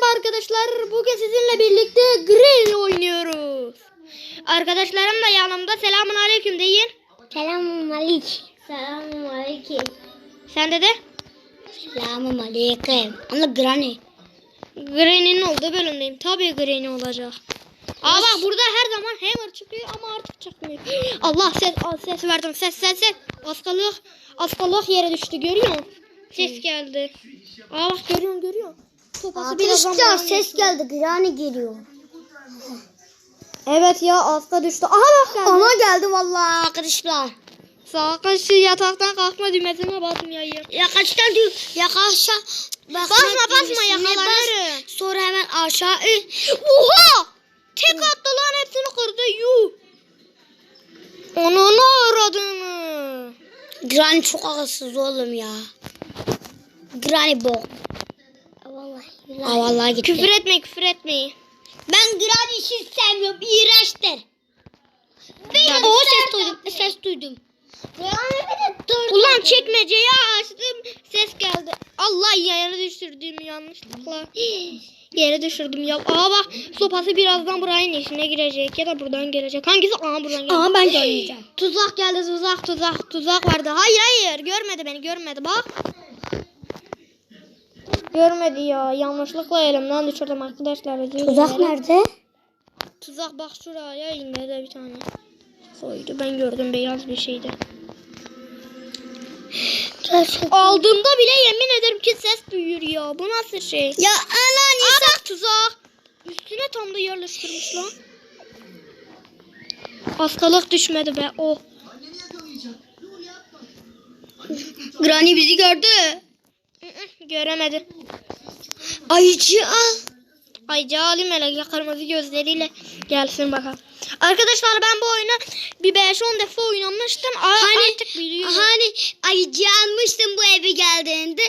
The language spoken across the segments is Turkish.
Merhaba arkadaşlar. Bugün sizinle birlikte Grill oynuyoruz. Arkadaşlarım da yanımda. Selamun aleyküm deyin. Selamun aleyküm. Selamun aleyküm. Sen de de Selamun aleyküm. Ama Granny. Green'in olduğu bölümdeyim. Tabii Green olacak. Aa bak burada her zaman Hammer çıkıyor ama artık çıkmıyor. Allah ses ses verdim. Ses ses ses. Askalık askalık yere düştü görüyor musun? Ses geldi. Aa bak görüyorsun görüyorsun. Arkadaşlar ses geldi. Granny geliyor. Evet ya aska düştü. Aha bak geldi. Ana geldi vallahi arkadaşlar. Sağ kaşı yataktan kalkma düğmesine basın yayı. Ya kaçtan diyor. Ya kaçta. Bak, Basma basma yakalanırım. Sonra hemen aşağı. Oha! Tek attı lan hepsini kırdı yuh. Onu ne aradığını. Granny çok akılsız oğlum ya. Granny bok. Aa, vallahi gitti. Küfür etme küfür etmeyin. Ben Granny'yi hiç sevmiyorum. İğrençtir. Ya, o ses duydum. Ses duydum. Ulan çekmeceyi açtım ses geldi. Allah yere düşürdüm yanlışlıkla. Yere düşürdüm ya. Aa bak sopası birazdan buranın içine girecek ya da buradan gelecek. Hangisi? Aa buradan gelecek. Ama ben oynayacağım. Tuzak geldi tuzak tuzak tuzak vardı. Hayır hayır görmedi beni görmedi bak. Görmedi ya yanlışlıkla elimden düşürdüm arkadaşlar. özür Tuzak dilerim. nerede? Tuzak bak şuraya indirdi bir tane. Koydu ben gördüm beyaz bir şeydi. Aldığımda bile yemin ederim ki ses duyuyor ya. Bu nasıl şey? Ya anan Aa bak tuzak. Üstüne tam da yerleştirmiş lan. Hastalık düşmedi be. Oh. Granny bizi gördü. Göremedi. Ayıcı al. Ay Calim hele kırmızı gözleriyle gelsin bakalım. Arkadaşlar ben bu oyunu bir 5-10 defa oynamıştım. Hani- artık biliyorum. Hani ayıcı almıştın bu eve geldiğinde.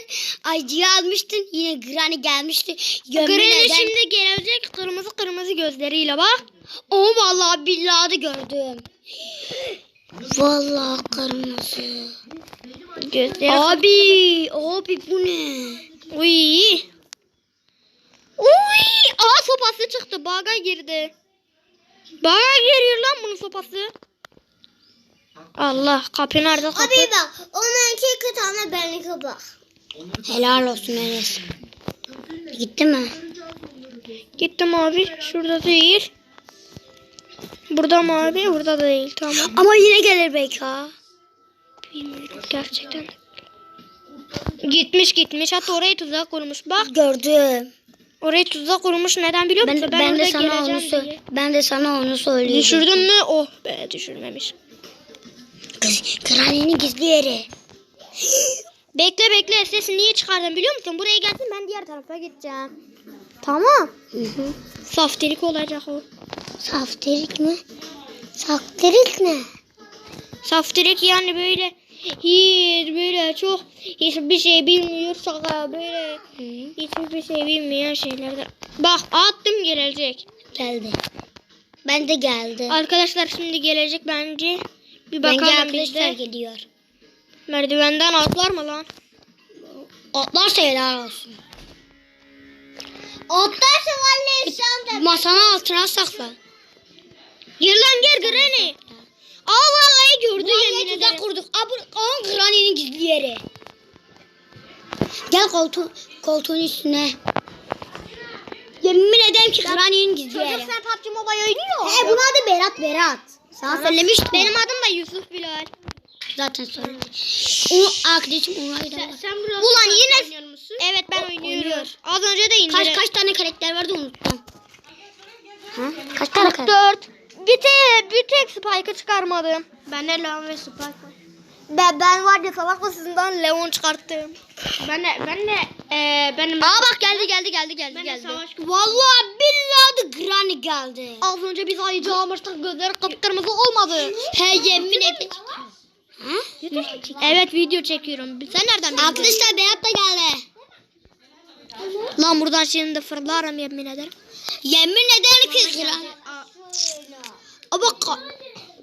Ayıcı almıştın yine Granny gelmişti. Granny şimdi gelecek kırmızı kırmızı gözleriyle bak. O vallahi billahi de gördüm. Vallahi kırmızı. Gözleri. Abi, abi bu ne? Uy. Uy. Aa sopası çıktı. Baga girdi. Baga giriyor lan bunun sopası. Allah kapı nerede kapı? bak, onunki iki tane benimki bak. Helal olsun Enes. Gitti mi? Gittim abi. Şurada değil. Burada mı abi? Burada değil. Tamam. Ama yine gelir belki ha. Bilmiyorum gerçekten. Gitmiş gitmiş. Hatta oraya tuzak kurmuş. Bak Gördüm. oraya tuzak kurmuş. Neden biliyor Ben, musun? ben, de sana onu diye. ben de sana onu söyleyeceğim. Düşürdün mü? Oh be düşürmemiş. Kız, Granny'nin gizli yeri. Bekle bekle sesi niye çıkardın biliyor musun? Buraya gelsin ben diğer tarafa gideceğim. Tamam. Hı olacak o. Saftirik mi? Saftirik ne? Saftirik yani böyle hiç böyle çok hiçbir şey bilmiyor şaka böyle hiçbir şey bilmeyen şeylerden. Bak attım gelecek. Geldi. Ben de geldi. Arkadaşlar şimdi gelecek bence. Bir bakalım arkadaşlar de. geliyor. Merdivenden atlar mı lan? Atlarsa helal olsun. Atlarsa vallahi de. Masanın altına sakla. Gir lan gir Granny. Aa vallahi gördü yemin Yemin ederim. kurduk. Aa, bu Granny'nin gizli yeri. Gel koltuğun, koltuğun üstüne. Yemin ederim ki Granny'nin gizli yeri. sen PUBG Mobile oynuyor. He bunun adı Berat Berat. Sana söylemiştim. Benim adım da Yusuf Bilal. zaten söylemiş. O arkadaşım onaydı. Sen biraz Ulan yine-? Evet ben O- oynuyorum. oynuyor. Az önce de indirdim. Kaç kaç tane karakter vardı unuttum. Ha? Kaç tane karakter? Dört. Bir tek, bir tek Spike'ı çıkarmadım. Ben de Leon ve Spike var. Ben, ben var ya salak mısından Leon çıkarttım. Ben de ben de eee benim Aa bak geldi geldi geldi geldi ben geldi. savaş Vallahi billahi de Granny geldi. Az önce biz ayıcı almıştık gözleri kıpkırmızı olmadı. He yemin ederim. Ha? Evet video çekiyorum. Sen nereden biliyorsun? Arkadaşlar Berat da geldi. Lan buradan şimdi fırlarım yemin ederim. Yemin ederim ki Granny. Ama ka-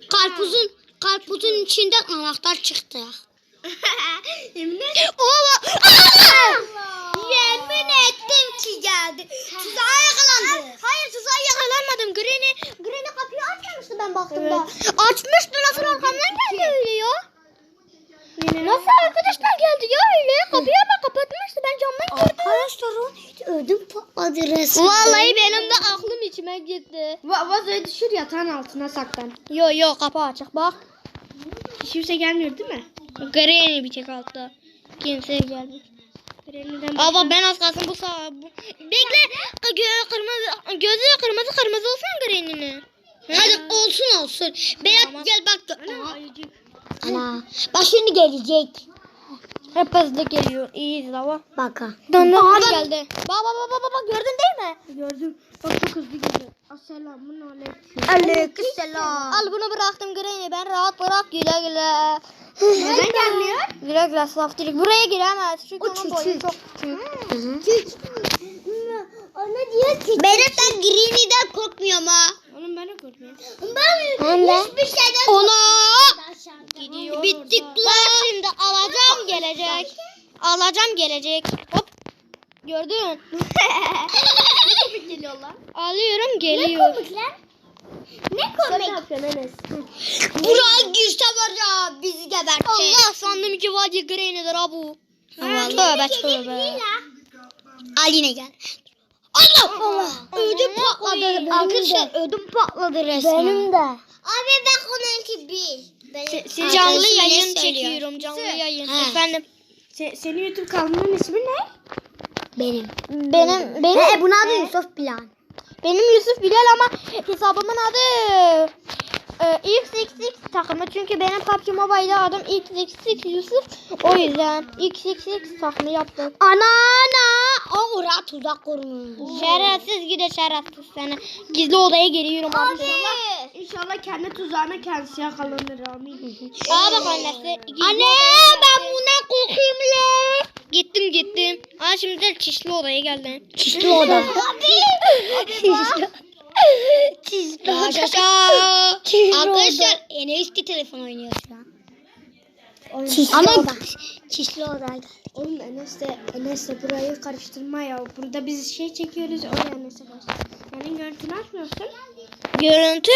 karpuzun karpuzun içinden anahtar çıktı. Yemin Oha! Yemin ettim ki geldi. Tuzağa yakalandı. Hayır tuzağa yakalanmadım. Granny, Granny kapıyı açmamıştı ben baktığımda. Açmıştı nasıl arkamdan geldi öyle ya? Nasıl arkadaşlar geldi ya öyle? Kapıyı ama kapatmıştı. Ben camdan gördüm. Arkadaşlar o? Ödüm patladı resmen. Vallahi benim de aklım içime gitti. Va vazoyu düşür yatağın altına saklan. Yo yo kapı açık bak. Kimse gelmiyor değil mi? Granny bir tek altta. Kimse. Granny'den Ama ben az kalsın bu sağ... Bu... Bekle. Gö kırmızı, gözü kırmızı kırmızı olsun Granny'nin. Hadi olsun olsun. Berat gel bak. Ana. Ana. Bak şimdi gelecek. Hep hızlı geliyor. İyiyiz ama. Bakın. Döndüm geldi. Bak bak bak bak bak gördün değil mi? Gördüm. Bak çok hızlı geliyor. Assalamun aleyküm. Aleykümselam. Al bunu bıraktım Granny. Ben rahat bırak güle güle. Neden gelmiyor? Güle güle saftirik. Buraya giremez. Çünkü O onun boyu küçük. çok küçük. Ana diyor ki. Berat ben Greeny'den korkmuyorum ha. Oğlum ben de korkmuyorum. Ben Anne. hiçbir şeyden Ona Gidiyor bittik lan. Şimdi alacağım gelecek. Alacağım gelecek. Hop. Gördün. Komik geliyor lan. Alıyorum geliyor. Ne Sen ne yapıyorsun Enes? Burak girse var ya bizi gebertecek. Allah sandım ki vadi Granny'dir ha bu. Tövbe tövbe. Al yine gel. Allah Allah. Ödüm patladı. Arkadaşlar ödüm patladı resmen. Benim de. Abi bak onunki bir. Benim. Canlı yayın çekiyorum. Canlı yayın. He. Efendim. Se senin YouTube kanalının ismi ne? Benim. Benim benim He, bunun adı Yusuf Plan. benim Yusuf Bilal ama hesabımın adı e, XXX takımı çünkü benim PUBG Mobile'da adım XXX Yusuf. O yüzden XXX takımı yaptım. Ana ana. O oraya tuzak kurmuş. Şerefsiz gide şerefsiz seni. Gizli odaya giriyorum artık. İnşallah kendi tuzağına kendisi yakalanır amin. Aa bak annesi. Gizli Anne ben buna korkayım la. Gittim gittim. Aa şimdi de çişli odaya geldim. Çişli oda. Abi. Çişli. Çişli oda. Yaşasın. Çişli Arkadaşlar en eski telefon oynuyor şu an. Çişli Ama- oda. Çişli oda. Oğlum Enes de, Enes de burayı karıştırma ya. Burada biz şey çekiyoruz oraya Enes'e karıştır. Senin görüntünü açmıyorsun. Görüntü,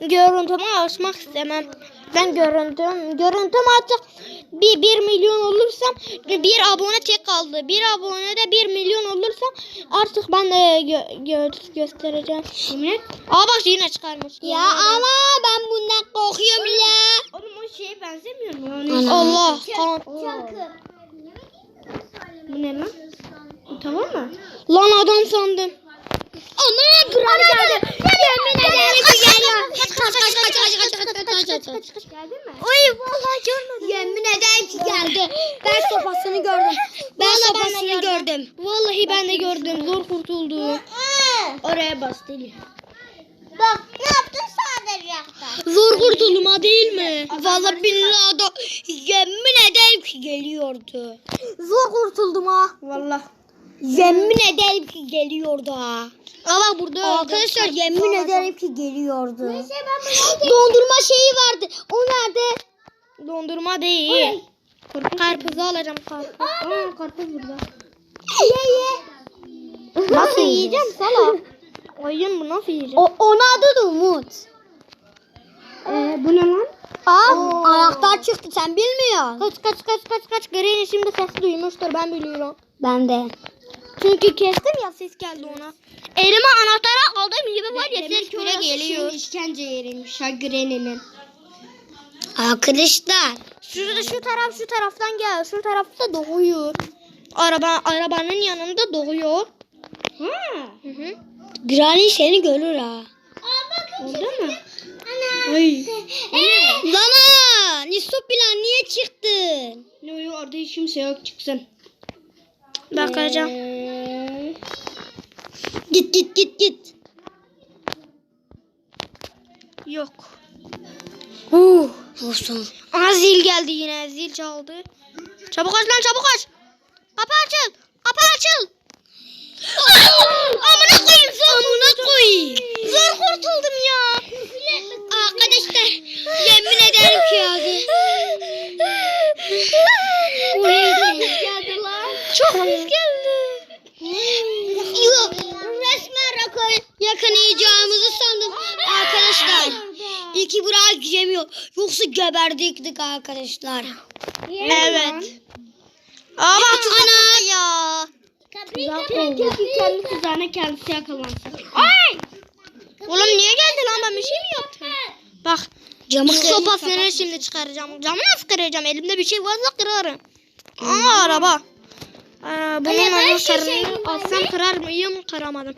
görüntümü açmak istemem. Ben görüntüm, görüntüm artık bir, bir milyon olursam bir abone tek kaldı. Bir abone de bir milyon olursam artık ben de gö- gö- göstereceğim. Et. Aa bak yine çıkarmış. Ya ama ben bundan korkuyorum la. Oğlum o şeye benzemiyor mu? Onu Allah. Bu ne lan? Bu tamam mı? Lan adam sandım. Ana kral geldi. Yemin ederim geliyor. Kaç kaç kaç kaç kaç kaç kaç kaç kaç kaç. Geldi mi? Oy vallahi görmedim. Yemin ederim ki geldi. Ben sopasını gördüm. Ben Vallahi sopasını gördüm. Vallahi ben de gördüm. Zor kurtuldum. Oraya bas deli. Bak ne yaptın sadece Zor kurtuldum ha değil mi? Vallahi billahi da yemin ederim ki geliyordu. Zor kurtuldum ha. Vallahi. Yemin ederim ki geliyordu ha. Bak burada. Arkadaşlar yemin ederim ki geliyordu. Dondurma şeyi vardı. O nerede? Dondurma değil. Karpuzu alacağım karpuz. Aa karpuz burada. Ye ye. Nasıl yiyeceğim sala? Oyun bu nasıl yiyeceğim? O, onun adı da Umut. Ee, bu ne lan? Aa, anahtar çıktı sen bilmiyorsun. Kaç kaç kaç kaç kaç. Granny şimdi sesi duymuştur ben biliyorum. Ben de. Çünkü kestim ya ses geldi ona. Elime anahtarı aldığım gibi var ya ses bile geliyor. şeyin işkence yeriymiş ha Granny'nin. Arkadaşlar. Şurada şu taraf şu taraftan gel. Şu tarafta doğuyor. Araba arabanın yanında doğuyor. Ha. Hı hı. Granny seni görür ha. Orada mı? Ay. Lana, Nisop plan niye çıktın? Ne oluyor orada hiç kimse yok çıksın. Bakacağım. Git git git git. Yok. Uh, olsun. Aha zil geldi yine. Zil çaldı. Çabuk aç lan çabuk aç. Kapı açıl. Kapı açıl. Amına koyayım zor. Amına koyayım. Zor kurtuldum ya. Arkadaşlar yemin ederim ki yazdı. Çok pis geldi. Yok yakalayacağımızı sandım arkadaşlar. İki Burak yemiyor. Yoksa geberdiktik arkadaşlar. Evet. Ama Ana ya. Tuzak oldu. Kendi tuzağına kendisi yakalansın. Ay! Oğlum niye geldin lan ben bir şey mi yaptım? Bak Camı sopasını şimdi çıkaracağım. Camı nasıl kıracağım? Elimde bir şey varsa kırarım. Aa araba. Aa, bunun anahtarını şişeyim alsam kırar mıyım? Kıramadım.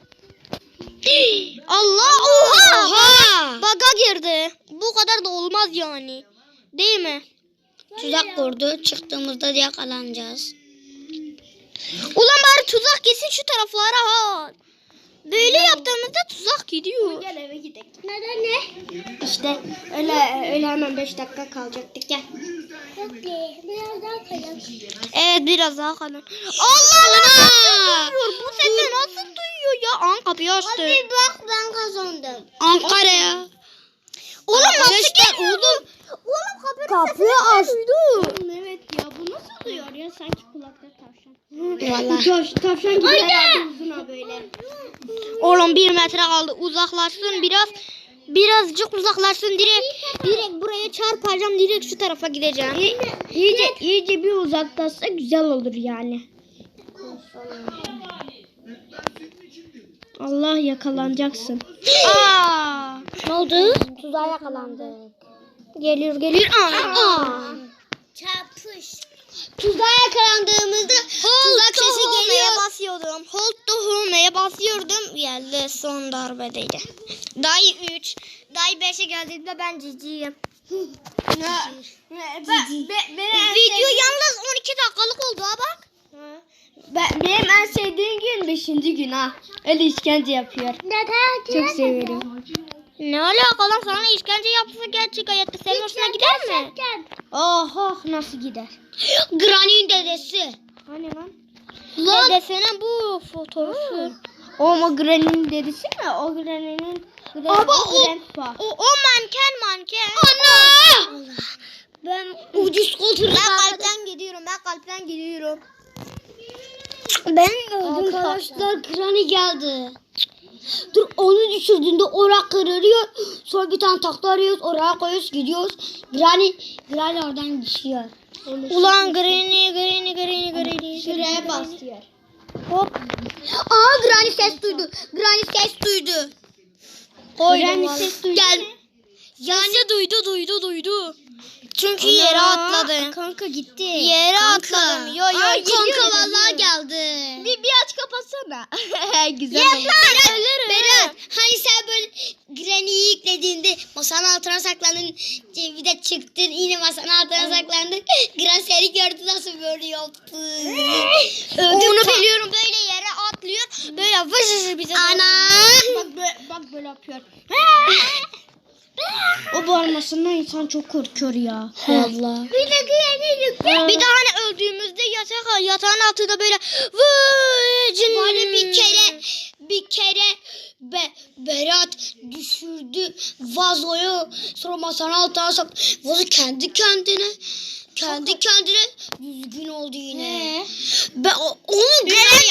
Allah oha! Oha! Baga girdi. Bu kadar da olmaz yani. Değil mi? Tuzak kurdu. Çıktığımızda yakalanacağız. Ulan bari tuzak gitsin şu taraflara ha. Böyle yaptığımızda tuzak gidiyor. Gel eve gidelim. Neden ne? İşte öyle öyle hemen 5 dakika kalacaktık gel. Biraz daha kayalım. Evet biraz daha kalın. Allah Allah! Bu sesi nasıl duyuyor ya? An kapıyı açtı. Hadi bak ben kazandım. Ankara'ya. Oğlum nasıl geliyor? Oğlum. Oğlum kapıyı Kapıyı açtı. Evet ya bu nasıl duyuyor ya sanki kulakta tavşan. Vallahi. Tav, tavşan gibi uzun ha böyle. Oğlum bir metre kaldı. Uzaklaşsın biraz. Birazcık uzaklaşsın direkt. Direkt buraya çarpacağım. Direkt şu tarafa gideceğim. İyice iyice bir uzaklaşsa güzel olur yani. Allah yakalanacaksın. Aa. Ne oldu? Tuzağa yakalandık. Geliyor geliyor. Aa. Çarpış. Tuzağa yakalandığımızda tuzak sesi geliyor. basıyordum. Hold to home'ye basıyordum. Geldi son darbedeydi. Day 3. Day 5'e geldiğinde ben ciciyim. Video yalnız 12 dakikalık oldu ha bak. Ben, benim en sevdiğim gün 5. gün ha. Öyle işkence yapıyor. Çok severim. Ne alaka lan sana işkence yapsa gerçek hayatta senin hoşuna gider mi? Oh oh nasıl gider? Granny'in dedesi. Hani lan? Lan. Dedesine bu fotoğrafı. O mu Granny'nin dedesi mi? O Granny'nin Ama o, o, o manken manken. Ana! Ben ucuz koltuğu Ben kalpten gidiyorum. Ben kalpten gidiyorum. Ben öldüm. Arkadaşlar Granny geldi. Dur onu düşürdüğünde oraya kırılıyor. Sonra bir tane takla arıyoruz. Oraya koyuyoruz gidiyoruz. Granny, Granny oradan düşüyor. Ulan granny granny granny granny. Şuraya basıyor. Hop. Aa Granny ses duydu. Granny ses duydu. Koydum Granny ses duydu Gel. Yani duydu duydu duydu. Çünkü Ana, yere atladı. Kanka gitti. Yere Kanka. atladım. Yo yo. Ay, kanka vallahi geldi. Bir, bir aç kapatsana. Güzel oldu. Berat, ölürüm. Berat hani sen böyle Granny'yi yüklediğinde masanın altına saklandın bir de çıktın yine masanın altına saklandın Granny seni gördü nasıl böyle yaptı Onu biliyorum böyle yere atlıyor. Böyle vız bize. Ana Bak bak böyle yapıyor. O bağırmasından insan çok korkuyor ya. Valla Bir de Granny Bir de hani öldüğümüzde yatak yatağın altında böyle vıcın. Böyle bir kere bir kere Be, Berat düşürdü vazoyu. Sonra masanın altına sak vazo kendi kendine kendi kendine düzgün oldu yine. Ben o, onu Granny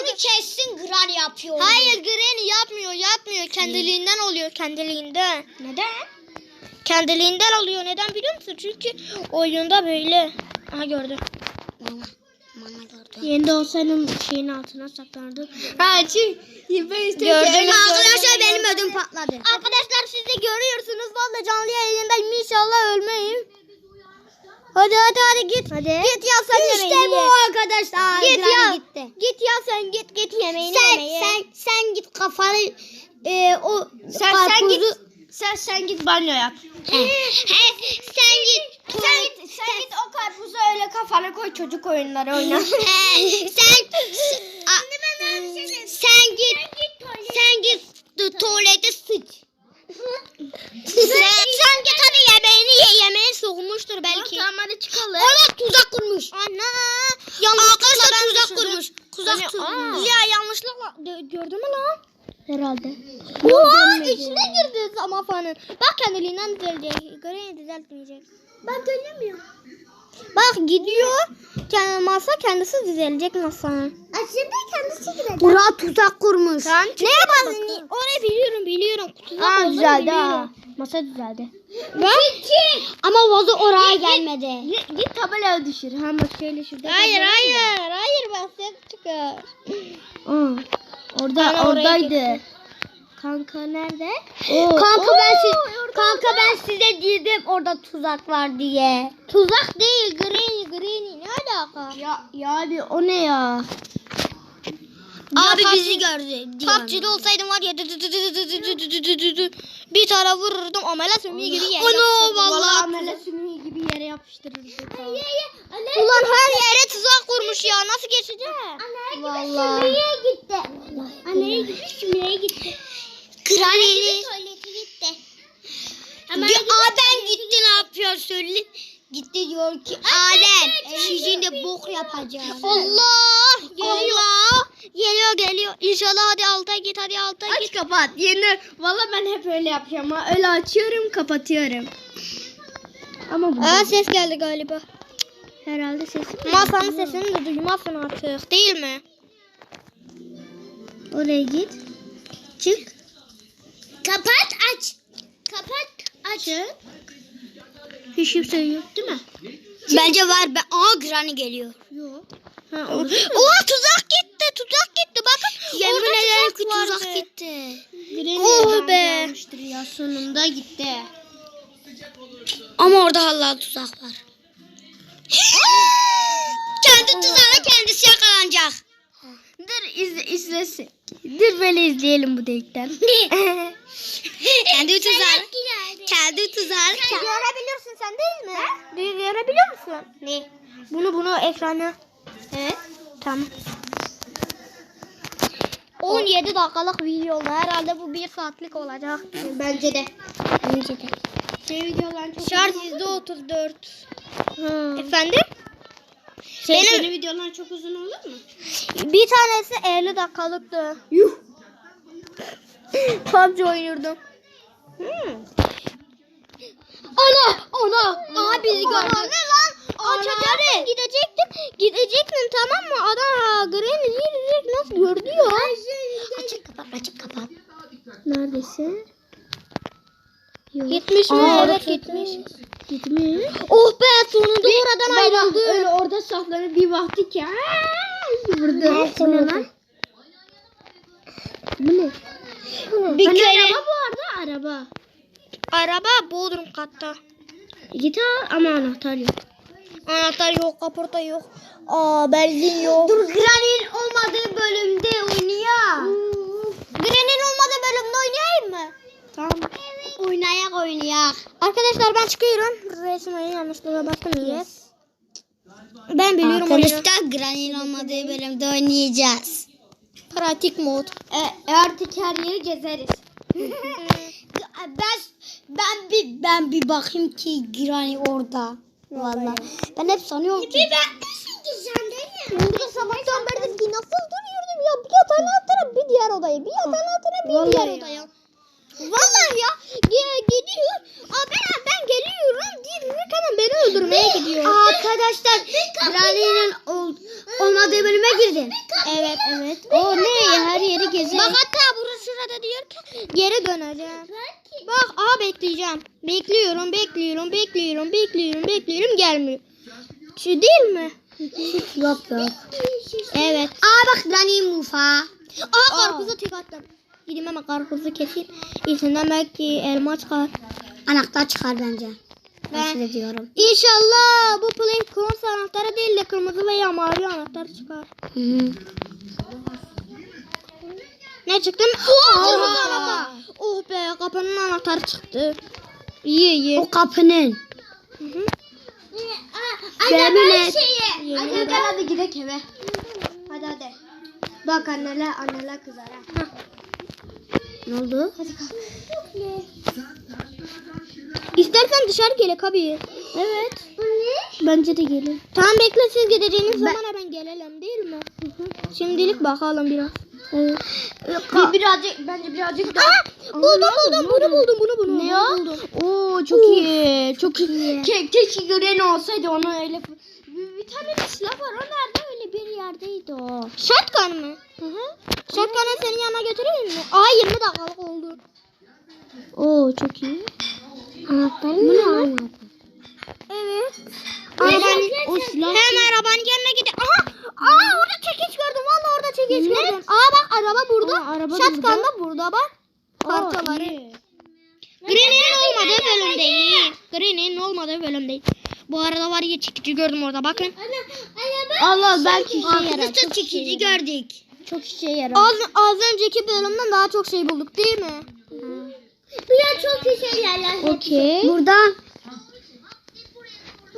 onu kessin Granny yapıyor. Hayır Granny yapmıyor yapmıyor. Kendiliğinden oluyor kendiliğinden. Neden? Kendiliğinden oluyor. Neden biliyor musun? Çünkü oyunda böyle. Aha gördüm. Bana, bana gördü. Yerinde olsaydım şeyin altına saklardım. Ha çünkü Gördüm arkadaşlar benim ödüm patladı. Arkadaşlar siz de görüyorsunuz. Vallahi canlı yayındayım. İnşallah ölmeyeyim. Hadi hadi hadi git. Hadi. Git ya sen İşte yemeğini bu ye. arkadaşlar. Git ya. gitti. Git ya sen git git yemeğini Sen yeme, ye. sen sen git kafanı e, o Sen, sen karpuzu- git. Sen sen git banyo yap. He, he, sen git. Sen git, sen git o karpuzu öyle kafana koy çocuk oyunları oyna. He, sen a- sen git. Sen git tu- tuvalete sıç. Sen, sen git hadi yemeğini ye. Yemeğin soğumuştur belki. tamam hadi çıkalım. Ona tuzak kurmuş. Ana. Arkadaşlar ben tuzak düşürdüm. kurmuş. Tuzak Hani- kurmuş. Ya yanlışlıkla Gö- gördün mü lan? Herhalde. Oha içine girdi ama fanın. Bak kendiliğinden düzelecek. Göreğini düzeltmeyecek. Ben dönemiyorum. Bak gidiyor. Kendi masa kendisi düzelecek masanın. Aslında kendisi gibi. Burak tuzak kurmuş. ne yapalım? Ni- Orayı biliyorum biliyorum. Kutuda Aa olduğunu düzeldi biliyorum. ha. Masa düzeldi. Bak. Ama vazo oraya gelmedi. Git, git tabelaya düşür. Ha bak şöyle şurada. Hayır tabela- hayır. Hayır bak ses çıkar. Aa, orada Ben oraya oradaydı. Kanka nerede? Oo. Kanka Oo, ben siz kanka ben size dedim orada tuzak var diye. Tuzak değil, green green ne alaka? Ya yani o ne ya? Abi PUBG, bizi gördü. PUBG'de olsaydım var ya bir tara vururdum amele sümüğü gibi yere Onu vallahi amele sümüğü gibi yere yapıştırırdım. Ulan her yere tuzak kurmuş ya nasıl geçeceğim? Anaya gibi sümüğe gitti. Anaya gibi sümüğe gitti. Granny'nin. Tuvaleti gitti. Aa ben gitti ne yapıyor söyle. Gitti diyor ki Adem de bok yapacağım. Allah. Allah geliyor geliyor. İnşallah hadi alta git hadi alta Aç git. kapat. Yeni. Vallahi ben hep öyle yapıyorum ha. Öyle açıyorum kapatıyorum. Ama bu Aa ses geldi galiba. herhalde sesim. Masanın sesini de duymazsın artık değil mi? Oraya git. Çık. Kapat aç. Kapat aç. Hiç kimse yok değil mi? Bence var. Ben, aa Granny geliyor. Yok. Ha. Oha tuzak gitti tuzak gitti bakın. Yemin orada ederim ki vardı. tuzak gitti. Oh be. Ya sonunda gitti. Ama orada hala tuzak var. Kendi tuzağına kendisi yakalanacak. Dur izle, izlesin. Dur böyle izleyelim bu delikten. kendi tuzağını. Kendi tuzağını. Görebilirsin sen değil mi? Değil, görebiliyor musun? Ne? Bunu bunu ekrana. Evet. Tamam. 17 dakikalık video oldu. Herhalde bu 1 saatlik olacak. Bence de. Bence de. Şey videolar çok Şarj %34. Ha. Efendim? Şey, Benim- senin videolar çok uzun olur mu? Bir tanesi 50 dakikalıktı. Yuh. PUBG oynuyordum. Ana ana. Aa bizi Ana, gördü. ne lan? Açacaktım gidecektim. Gidecektim tamam mı? Adam ha, Granny direkt nasıl gördü ya? Açık kapat açık kapat. Neredesin? Yok. Gitmiş mi? Aa, evet gitmiş. Gitmiş. Oh be sonunda oradan ayrıldı. Öyle orada saklanıp bir baktı ki. "Aa!" Burada. Bu ne? Bu ne? Bir Hani kere- bu araba. Araba Bodrum katta. Git al ama anahtar yok. Anahtar yok, kaporta yok. Aa benzin yok. Dur Granny'nin olmadığı bölümde oynuyor. Granny'nin olmadığı bölümde oynayayım mı? Tamam. Oynayak oynayak. Arkadaşlar ben çıkıyorum. Resmaya yanlışlıkla bastım. Yes. Ben biliyorum. Arkadaşlar Granny'nin olmadığı bölümde oynayacağız. Pratik mod. E, artık her yeri gezeriz. Ben ben bir ben bir bakayım ki Granny orada. Vallahi. Ben hep sanıyorum ki. ben Burada sabahtan beri ki nasıl duruyordum ya. Bir yatağın altına bir diğer odaya. Bir yatağın altına bir diğer ya. odaya. Vallahi ya. Ge- gidiyor. Aa, ben, ben geliyorum. Diyor hemen beni öldürmeye gidiyor. Arkadaşlar Granny'nin ol, olmadığı bölüme girdin. Evet evet. O ne? Her yeri gezeriz. Bak hatta burası şurada diyor ki geri döneceğim. Bak aa bekleyeceğim. Bekliyorum bekliyorum bekliyorum bekliyorum bekliyorum gelmiyor. Şu değil mi? Yok yok. Evet. Aa bak Granny Mufa. Aa karpuza tek attım. Karpuzu keseyim. İçinden belki elma çıkar. Anahtar çıkar bence. Ben Ben- size diyorum. İnşallah bu Playcoins anahtarı değil de kırmızı veya mavi anahtar çıkar. Hı -hı. Ne çıktı? Oh, Aa! kırmızı anahtar. Oh be kapının anahtarı çıktı. İyi iyi. O kapının. Hı hı. Yemin Hadi ederim. gel hadi gidelim eve. Hadi hadi. Bak anneler anneler kızar ha. Ne oldu? İstersen dışarı gelek abi. Evet. Bence de gelin. Tamam bekle siz gideceğiniz zaman ben gelelim değil mi? Şimdilik bakalım biraz. Evet. Bir, birazcık bence birazcık daha. Aa Buldum buldum bunu buldum bunu bunu. Ne o? Buldum. Oo çok iyi. Çok iyi. Ke keşke gören olsaydı onu öyle. Bir, bir tane silah var. O nerede? Yerdeydi o. Shotgun mı? Hı hı. Shotgun'ı senin yanına götüreyim mi? Aa 20 dakikalık oldu. Oo çok iyi. Anahtarı ne anahtar? Evet. Arabanın o silah. Hemen arabanın yanına gidelim. Aha! Aa orada çekiç gördüm. Valla orada çekiç Ne? gördüm. Aa bak araba burada. Aa, araba Shotgun burada. da burada bak. Aa, Parçaları. Green'in olmadığı bölümdeyiz. Green'in olmadığı bölümdeyiz. Bu arada var ya çekici gördüm orada bakın. Allah belki işe yarar. Arkadaşlar Çok işe çekici yarar. gördük. Çok işe yarar. Az, az önceki bölümden daha çok şey bulduk değil mi? Bu ya çok iyi şeyler. Okey. Buradan.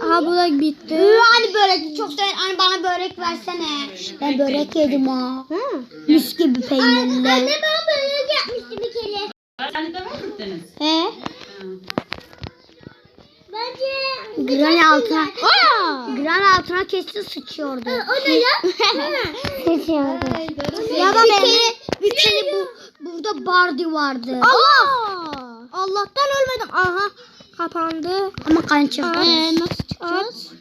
Aha bu da bitti. Hani börek çok sever. Hani bana börek versene. Ben börek yedim ha. Ha. Mis gibi peynirli. Anne bana börek yapmıştı bir kere. Sen de mi gittiniz? He? Bence gran altına. Aa. Gran altına kesin sıçıyordu. O ne ya? Sıçıyordu. Ya da bir kere, bir kere bu burada Bardi vardı. Allah! Allah'tan ölmedim. Aha kapandı. Ama kan çıktı. Ee, nasıl çıkacağız?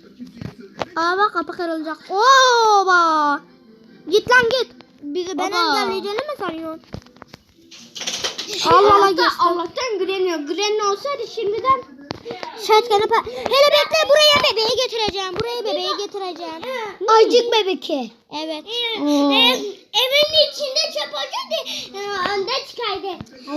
Aa bak kapı kırılacak. Oo bak. Git lan git. Bizi ben engelleyeceğini mi sanıyorsun? Allah Allah geçti. Allah'tan Granny. Granny olsaydı şimdiden Şatkanı pa- Hele bekle buraya bebeği getireceğim. Buraya bebeği getireceğim. Aycık bebeki. Evet. Evin içinde çöp olsaydı önde çıkardı.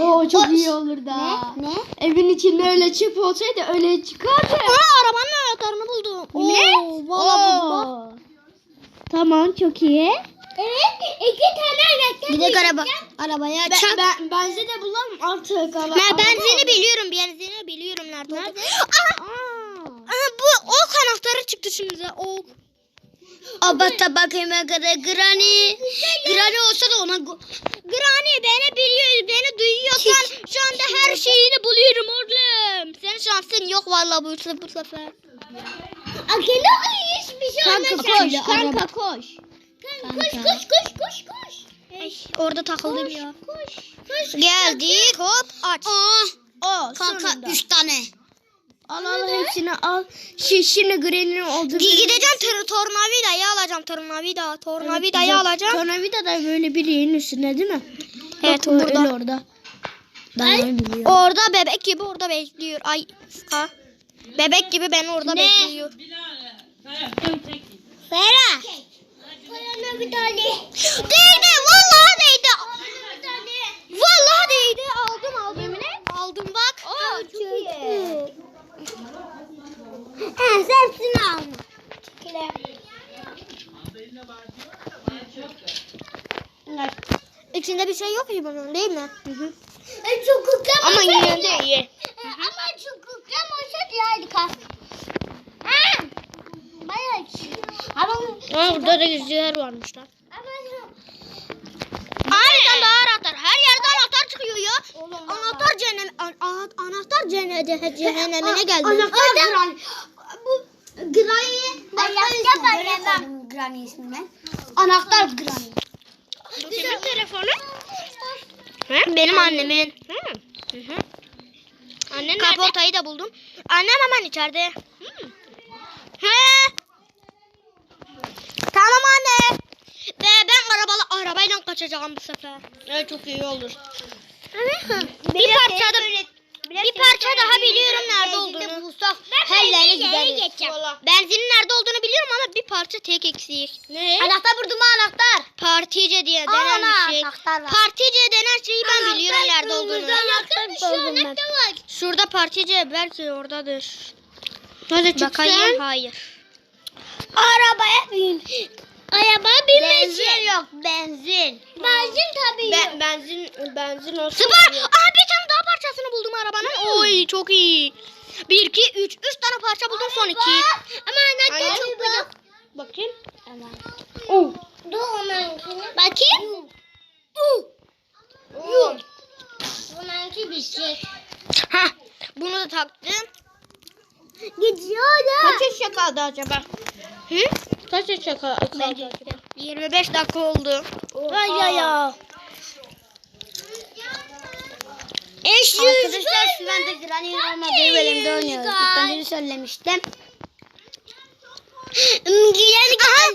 Oo çok iyi olur da. Ne? Evin içinde öyle çöp olsaydı öyle çıkardı. Aa arabanın anahtarını buldum. Oo, Vallahi buldum. Tamam çok iyi. Evet iki tane. Bir de araba. Arabaya Ben, çak. ben, bence de bulalım artık. Ben benzini biliyorum. Benzini biliyorum nerede olduğunu. Aha, aha, bu ok anahtarı çıktı şimdi. Ok. Abata bakayım kadar Granny. Granny olsa da ona Granny beni biliyor, beni duyuyorsan şu anda her şeyini buluyorum oğlum. Senin şansın yok vallahi bu, bu sefer. Akıllı hiçbir şey Kanka olmaz. koş, kanka koş. Koş koş koş koş koş. Ay, orada takıldım ya. Koş koş. Geldik hop aç. O Kanka sonunda. üç tane. Al al hepsini al. Şi, şimdi Granny'nin Gideceğim tor tornavidayı alacağım tornavida. Tornavidayı alacağım. Tornavida da böyle bir yerin üstünde değil mi? Evet, Bak, orada. öyle orada. Ben. Orada bebek gibi orada bekliyor. Ay ha. Bebek gibi beni orada Ne? bekliyor. Ferah. Bir tane. Değdi vallahi değdi. Vallahi değdi. Aldım aldım. Aldım bak. Aa, çok iyi. Ha, sen şunu al. İçinde bir şey yok ki bunun değil mi? E, Çukurtlama Ama olsaydı- yine de iyi. E, Ama çukurtlama olsaydı harika. Ha. Bayağı Ama Aa, burada da gizliler varmış lan. Aniden daha anahtar. Her yerde anahtar çıkıyor ya. Anahtar cehennem an, an- anahtar cehennem cehennemine geldi. Anahtar Granny. Bu Granny. Anahtar. Granny ismini. Anahtar Granny. Bu kimin telefonu? Benim annemin. Hı. Hı hı. Annen Kaportayı da buldum. Annem hemen içeride. Hı. He. Tamam anne. Ve ben arabalı kaçacağım bu sefer. Evet çok iyi olur. bir parça da bir parça daha biliyorum nerede olduğunu. bulsak her yere gideriz. Benzinin nerede olduğunu biliyorum ama bir parça tek eksik. Ne? Anahtar buldum anahtar. Partice diye Aa, denen bir şey. anahtar var. Partice denen şeyi ben biliyorum nerede olduğunu. Anahtar şey anahtar var. Şurada partice belki oradadır. Hadi Bakayım hayır. Arabaya bin. Arabaya binmek Benzin yok benzin. Benzin tabii yok. benzin benzin olsun. Sıfır. Aa bir tane daha parçasını buldum arabanın. Oy çok iyi. Bir, iki, üç. Üç tane parça buldum son iki. Ama anahtar Anne. çok büyük. Bakayım. Oh. Dur onunkini. Bakayım. Uh. Yok. Bununki bir şey. Hah. Bunu da taktım. Gidiyor da. Kaç yaşa kaldı acaba? Hı? Kaç yaşa? Bence 25 dakika oldu. Ay ay ay. ben de Granny'nin olmadığı bölümde oynuyoruz. İlk önce söylemiştim. Aha.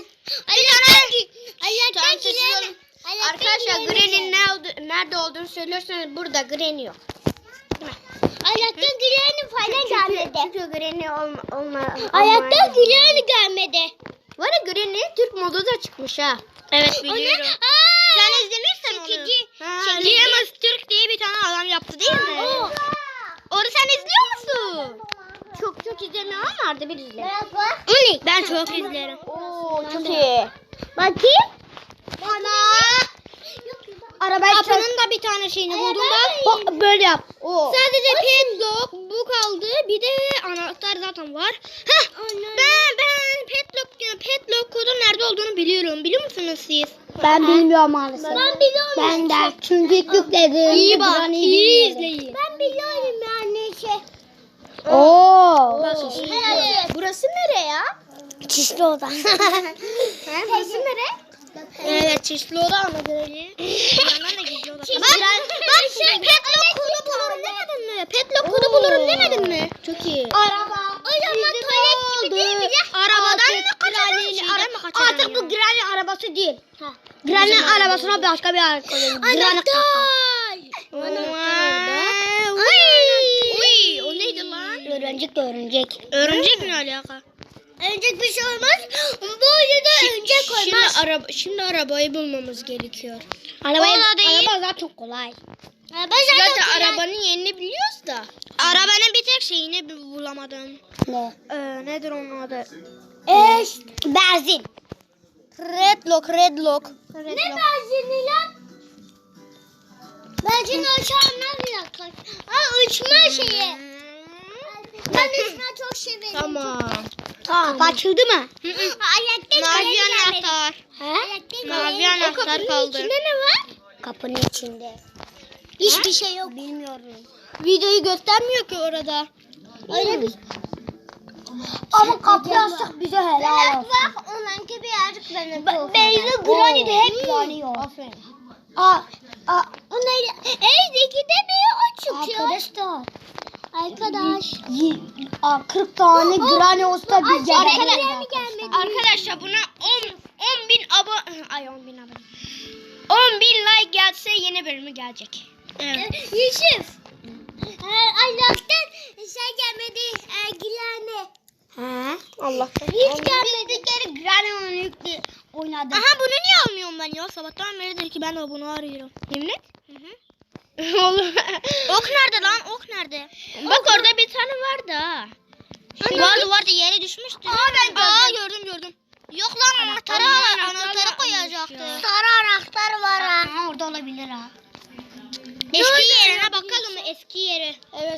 Allah'tan Granny. Arkadaşlar Granny'nin ne oldu, nerede olduğunu söylüyorsanız burada Granny yok. Allah'tan Granny falan gelmedi. Çünkü Granny olma, olma, Allah'tan Granny gelmedi. Bu arada Granny Türk modu da çıkmış ha. Evet biliyorum. Sen izlemişsin onu. Çekici. Ha, James Türk diye bir tane adam yaptı değil mi? Onu sen izliyor musun? Çok çok izlemiyorum ama arada bir izle. O ne? Ben çok izlerim. Oo çok iyi. Bakayım. Bana. Arabayı Kapının da bir tane şeyini buldum. Bak, böyle yap. Sadece padlock bu kaldı. Bir de anahtar zaten var. Heh, ben ben padlock padlock kodun nerede olduğunu biliyorum. Biliyor musunuz siz? Ben bilmiyorum maalesef. Ben biliyorum. Ben de çünkü yükledim. İyi bak, iyi izleyin. Ben biliyorum yani şey. Oo. Burası nere ya? Çişli oda. Burası nere? Evet, çeşitli oda ama görelim. Yandan da Bak, bak şey padlock kodu bulurum demedin mi? Padlock kodu bulurum demedin mi? Çok iyi. Araba. O zaman tuvalet gibi değil mi? Arabadan mı kaçırdın? Şeyden mi kaçırdın? Artık bu Granny arabası değil. Granny arabasına başka bir araba koyuyorum. Granny kaka. Uy, uy, o neydi lan? Örümcek de örümcek. Örümcek ne alaka? Öncek bir şey olmaz. De öncek Şimdi olmaz. araba şimdi arabayı bulmamız gerekiyor. Arabayı, değil. araba zaten çok kolay. Ben Zaten arabanın yerini biliyoruz da. Arabanın bir tek şeyini bulamadım. Ne? Ee, nedir onun adı? Eş. Benzin. Redlock, redlock. Ne benzini lan? Benzin uçağına bir dakika. Aa uçma şeyi. Ben uçma çok severim. Tamam. Tamam. Açıldı mı? Ayakta Mavi anahtar. He? Mavi anahtar kaldı. İçinde ne var? Kapının içinde. Hiçbir şey yok. Bilmiyorum. Videoyu göstermiyor ki orada. Öyle bir Ama kapıyı açsak bize helal olsun. Bak onunki birazcık benim. Beyza Granny de hep yanıyor. Aferin. Aa, aa, Onları evdeki de bir o çıkıyor. arkadaşlar. Arkadaş. y- Aa, 40 tane Granny olsa biz Arkadaş. geliriz. mi gelmedi? Arkadaşlar buna 10 10 bin abone ay 10 bin abone. 10 bin like gelse yeni bölümü gelecek. Evet. Yusuf. Allah'tan şey gelmedi. E, Gülane. He? Allah. Hiç gelmedikleri Granny onu yüklü oynadı. Aha bunu niye almıyorum ben ya? Sabahtan beridir ki ben de bunu arıyorum. Yemin et. Oğlum. ok nerede lan? Ok nerede? Bak orada bir tane vardı ha. Vardı vardı yere düşmüştü. Aa ben gördüm. Aa gördüm gördüm. Yok lan anahtarı al. Anahtarı koyacaktı. Sarı anahtar var ha. orada olabilir ha. Eski yerine bakalım? Eski yeri. Evet